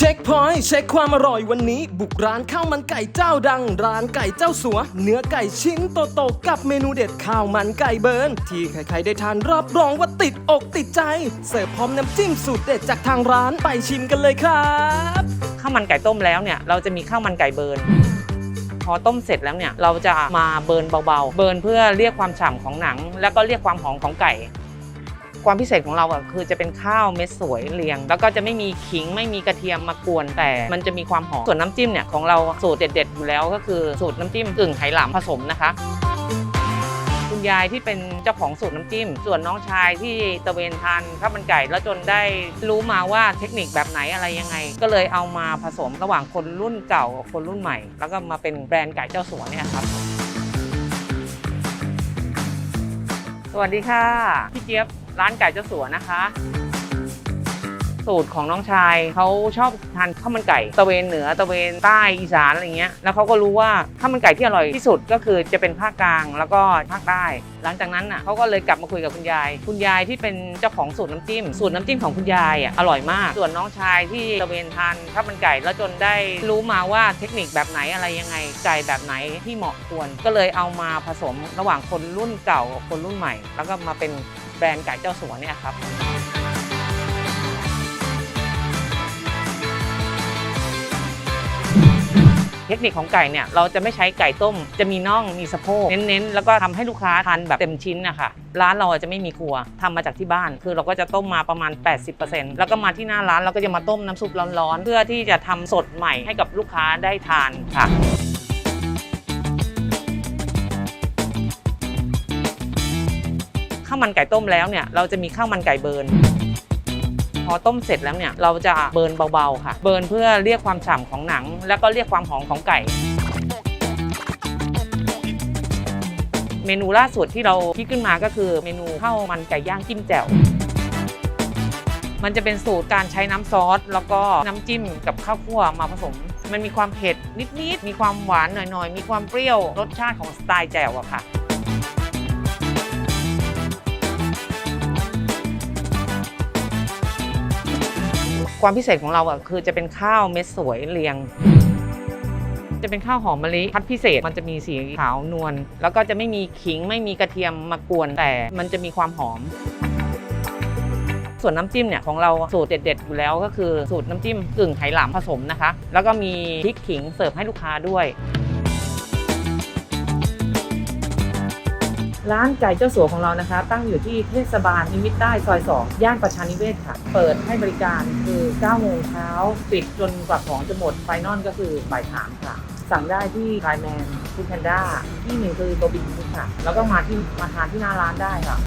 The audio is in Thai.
เช็คพอยต์เช็คความอร่อยวันนี้ บุกร้านข้าวมันไก่เจ้าดัง ร้านไก่เจ้าสัว เนื้อไก่ชิ้นโตๆกับเมนูเด็ดข้าวมันไก่เบิร์นที่ใครๆได้ทานรับรองว่าติดอกติดใจ เสิร์ฟพร้อมน้ำจิ้มสูตรเด็ดจากทางร้านไปชิมกันเลยครับข้าวมันไก่ต้มแล้วเนี่ยเราจะมีข้าวมันไก่เบิร์นพอต้มเสร็จแล้วเนี่ยเราจะมาเบิร์นเบาๆ เบิร์นเพื่อเรียกความฉ่ำของหนัง แล้วก็เรียกความหอมของไก่ ความพิเศษของเราอะคือจะเป็นข้าวเม็ดสวยเรียง แล้วก็จะไม่มีขิงไม่มีกระเทียมมากวนแต่ มันจะมีความหอมส่วนน้ำจิ้มเนี่ยของเราสูตรเด็ดๆอยู่แล้วก็คือสูตรน้ำจิ้มกึ่งไหหลำผสมนะคะคุณยายที่เป็นเจ้าของสูตรน้ำจิ้ม ส่วนน้องชายที่ตะเวนทานข้าวมันไก่แล้วจนได้รู้มาว่าเทคนิคแบบไหนอะไรยังไง ก็เลยเอามาผสมระหว่างคนรุ่นเก่ากับคนรุ่นใหม่ แล้วก็มาเป็นแบรนด์ไก่เจ้าสัวเนี่ยครับ สวัสดีค่ะ พี่เจี๊ยบ ร้านไก่เจ้าสัวนะคะ สูตรของน้องชายเขาชอบทานข้าวมันไก่ตะเวนเหนือตะเวนใต้อีสานอะไรเงี้ยแล้วเขาก็รู้ว่าข้าวมันไก่ที่อร่อยที่สุดก็คือจะเป็นภาคกลางแล้วก็ภาคใต้ หลังจากนั้นน่ะเขาก็เลยกลับมาคุยกับคุณยาย คุณยายที่เป็นเจ้าของสูตรน้ำจิ้มสูตรน้ำจิ้มของคุณยายอะอร่อยมาก ส่วนน้องชายที่ตะเวนทานข้าวมันไก่แล้วจนได้รู้มาว่าเทคนิคแบบไหนอะไรยังไงไก่แบบไหนที่เหมาะควร ก็เลยเอามาผสมระหว่างคนรุ่นเก่ากับคนรุ่นใหม่ แล้วก็มาเป็นแบรนด์ไก่เจ้าสัวเนี่ยครับ เทคนิคของไก่เนี่ยเราจะไม่ใช้ไก่ต้ม จะมีน่องมีสะโพกเน้นๆ แล้วก็ทำให้ลูกค้าทานแบบเต็มชิ้นนะคะร้านเราจะไม่มีครัวทำมาจากที่บ้าน คือเราก็จะต้มมาประมาณ 80%แล้วก็มาที่หน้าร้านเราก็จะมาต้มน้ำซุปร้อนๆ เพื่อที่จะทำสดใหม่ให้กับลูกค้าได้ทานค่ะข้าวมันไก่ต้มแล้วเนี่ยเราจะมีข้าวมันไก่เบิร์น อต้มเสร็จแล้วเนี่ยเราจะเบิร์นเบาๆค่ะ เบิร์นเพื่อเรียกความฉ่ำของหนัง แล้วก็เรียกความหอมของไก่เมนูล่าสุดที่เราคิดขึ้นมาก็คือเมนูข้าวมันไก่ย่างจิ้มแจ่ว มันจะเป็นสูตรการใช้น้ำซอส แล้วก็น้ำจิ้มกับข้าวคั่วมาผสม มันมีความเผ็ดนิดๆ มีความหวานหน่อยๆ มีความเปรี้ยวรสชาติของสไตล์แจ่วอะค่ะ ความพิเศษของเราอะคือจะเป็นข้าวเม็ดสวยเรียง จะเป็นข้าวหอมมะลิพัดพิเศษมันจะมีสีขาวนวลแล้วก็จะไม่มีขิงไม่มีกระเทียมมากวนแต่มันจะมีความหอมส่วนน้ำจิ้มเนี่ยของเราสูตรเด็ดๆอยู่แล้วก็คือสูตรน้ำจิ้มกึ่งไหหลำผสมนะคะ แล้วก็มีพริกขิงเสิร์ฟให้ลูกค้าด้วย ร้านไก่เจ้าสัวของเรานะคะ ตั้งอยู่ที่เทศบาลนิมิตใต้ซอย 2 ย่านประชานิเวศค่ะ เปิดให้บริการคือ9โมงเช้าปิดจนกว่าของจะหมดไฟนอลก็คือบ่ายสามค่ะ สั่งได้ที่ไลแมนฟูดแพนด้าที่หนึ่งคือโตบินค่ะแล้วก็มาที่มาทานที่หน้าร้านได้ค่ะ